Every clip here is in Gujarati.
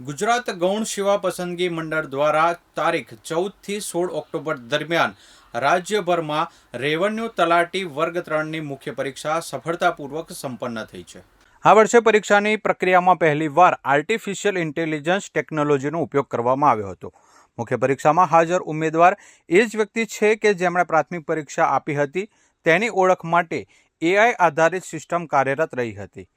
ગુજરાત ગૌણ સેવા પસંદગી મંડળ દ્વારા તારીખ ચૌદથી સોળ ઓક્ટોબર દરમિયાન રાજ્યભરમાં રેવન્યુ તલાટી વર્ગ ત્રણની મુખ્ય પરીક્ષા સફળતાપૂર્વક સંપન્ન થઈ છે. આ વર્ષે પરીક્ષાની પ્રક્રિયામાં પહેલીવાર આર્ટિફિશિયલ ઇન્ટેલિજન્સ ટેકનોલોજીનો ઉપયોગ કરવામાં આવ્યો હતો. મુખ્ય પરીક્ષામાં હાજર ઉમેદવાર એ જ વ્યક્તિ છે કે જેમણે પ્રાથમિક પરીક્ષા આપી હતી, તેની ઓળખ માટે એઆઈ આધારિત સિસ્ટમ કાર્યરત રહી હતી.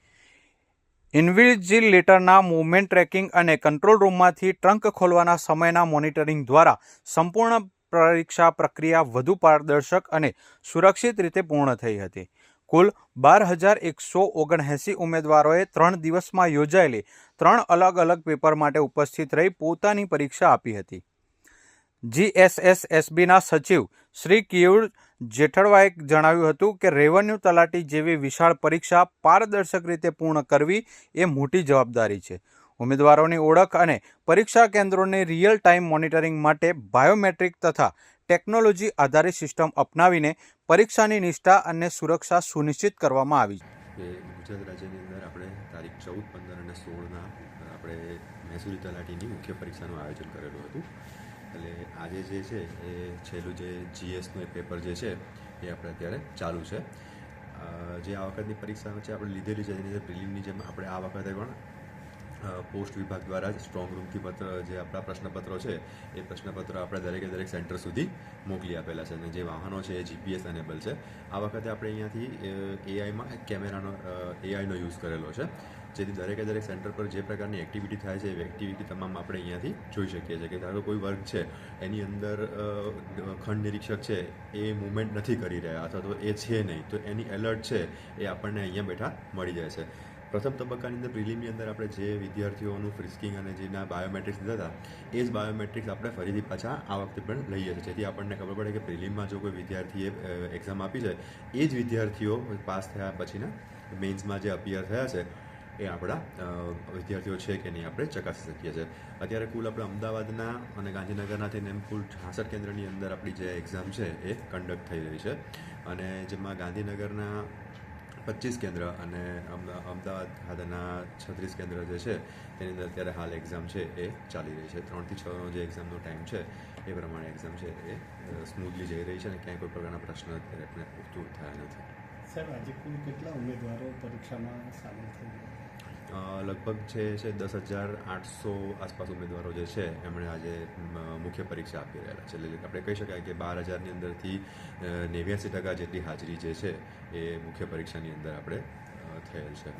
ઇન્વિજિલેટરના મૂવમેન્ટ ટ્રેકિંગ અને કંટ્રોલ રૂમમાંથી ટ્રંક ખોલવાના સમયના મોનિટરિંગ દ્વારા સંપૂર્ણ પરીક્ષા પ્રક્રિયા વધુ પારદર્શક અને સુરક્ષિત રીતે પૂર્ણ થઈ હતી. કુલ બાર હજાર એકસો ઓગણએંસી ઉમેદવારોએ ત્રણ દિવસમાં યોજાયેલી ત્રણ અલગ અલગ પેપર માટે ઉપસ્થિત રહી પોતાની પરીક્ષા આપી હતી. જીએસએસએસબીના સચિવ શ્રી કિયુર જેઠળવાએ જણાવ્યું હતું કે રેવન્યુ તલાટી જેવી વિશાળ પરીક્ષા પારદર્શક રીતે પૂર્ણ કરવી એ મોટી જવાબદારી છે. ઉમેદવારોની ઓળખ અને પરીક્ષા કેન્દ્રોની રિયલ ટાઈમ મોનિટરિંગ માટે બાયોમેટ્રિક તથા ટેકનોલોજી આધારિત સિસ્ટમ અપનાવીને પરીક્ષાની નિષ્ઠા અને સુરક્ષા સુનિશ્ચિત કરવામાં આવી કે ગુજરાત રાજ્યની અંદર આપણે તારીખ ચૌદ, પંદર અને સોળના આપણે મહેસૂલી તલાટીની મુખ્ય પરીક્ષાનું આયોજન કરેલું હતું. એટલે આજે જે છે એ છેલ્લું જે જીએસનું એ પેપર જે છે એ આપણે અત્યારે ચાલુ છે. જે આ વખતની પરીક્ષા છે આપણે લીધેલી છે, એની પ્રિલિમની જેમ આપણે આ વખતે પણ પોસ્ટ વિભાગ દ્વારા જ સ્ટ્રોંગ રૂમથી પત્ર, જે આપણા પ્રશ્નપત્રો છે, એ પ્રશ્નપત્રો આપણે દરેકે દરેક સેન્ટર સુધી મોકલી આપેલા છે. અને જે વાહનો છે એ જીપીએસ એનેબલ છે. આ વખતે આપણે અહીંયાથી એઆઈમાં કેમેરાનો એઆઈનો યુઝ કરેલો છે. જેથી દરેકે દરેક સેન્ટર પર જે પ્રકારની એક્ટિવિટી થાય છે એ એક્ટિવિટી તમામ આપણે અહીંયાથી જોઈ શકીએ છીએ. કે ધારો કોઈ વર્ગ છે, એની અંદર ખંડ નિરીક્ષક છે, એ મુવમેન્ટ નથી કરી રહ્યા અથવા તો એ છે નહીં, તો એની એલર્ટ છે એ આપણને અહીંયા બેઠા મળી જાય છે. પ્રથમ તબક્કાની અંદર પ્રિલિમની અંદર આપણે જે વિદ્યાર્થીઓનું ફ્રિસ્કિંગ અને જેના બાયોમેટ્રિક્સ લીધા હતા, એ જ બાયોમેટ્રિક્સ આપણે ફરીથી પાછા આ વખતે પણ લઈએ છીએ. જેથી આપણને ખબર પડે કે પ્રિલિમમાં જો કોઈ વિદ્યાર્થીએ એક્ઝામ આપી છે, એ જ વિદ્યાર્થીઓ પાસ થયા પછીના મેન્સમાં જે અપિયર થયા છે એ આપણા વિદ્યાર્થીઓ છે કે નહીં આપણે ચકાસી શકીએ છીએ. અત્યારે કુલ આપણે અમદાવાદના અને ગાંધીનગરના થઈને એમ કુલ છાસઠ કેન્દ્રની અંદર આપણી જે એક્ઝામ છે એ કન્ડક્ટ થઈ રહી છે. અને જેમાં ગાંધીનગરના પચીસ કેન્દ્ર અને અમદાવાદ ખાતેના છત્રીસ કેન્દ્ર જે છે, તેની અંદર અત્યારે હાલ એક્ઝામ છે એ ચાલી રહી છે. ત્રણથી છનો જે એક્ઝામનો ટાઈમ છે, એ પ્રમાણે એક્ઝામ છે એ સ્મૂથલી જઈ રહી છે અને ક્યાંય કોઈ પ્રકારના પ્રશ્ન અત્યારે આપણે ઉઠતું થયા નથી. સાહેબ આજે કુલ કેટલા ઉમેદવારો પરીક્ષામાં સામેલ થઈ ગયા? લગભગ છે છે દસ હજાર આઠસો આસપાસ ઉમેદવારો જે છે એમણે આજે મુખ્ય પરીક્ષા આપી રહેલા છે. એટલે આપણે કહી શકાય કે બાર હજારની અંદરથી નેવ્યાસી ટકા જેટલી હાજરી જે છે એ મુખ્ય પરીક્ષાની અંદર આપણે થયેલ છે.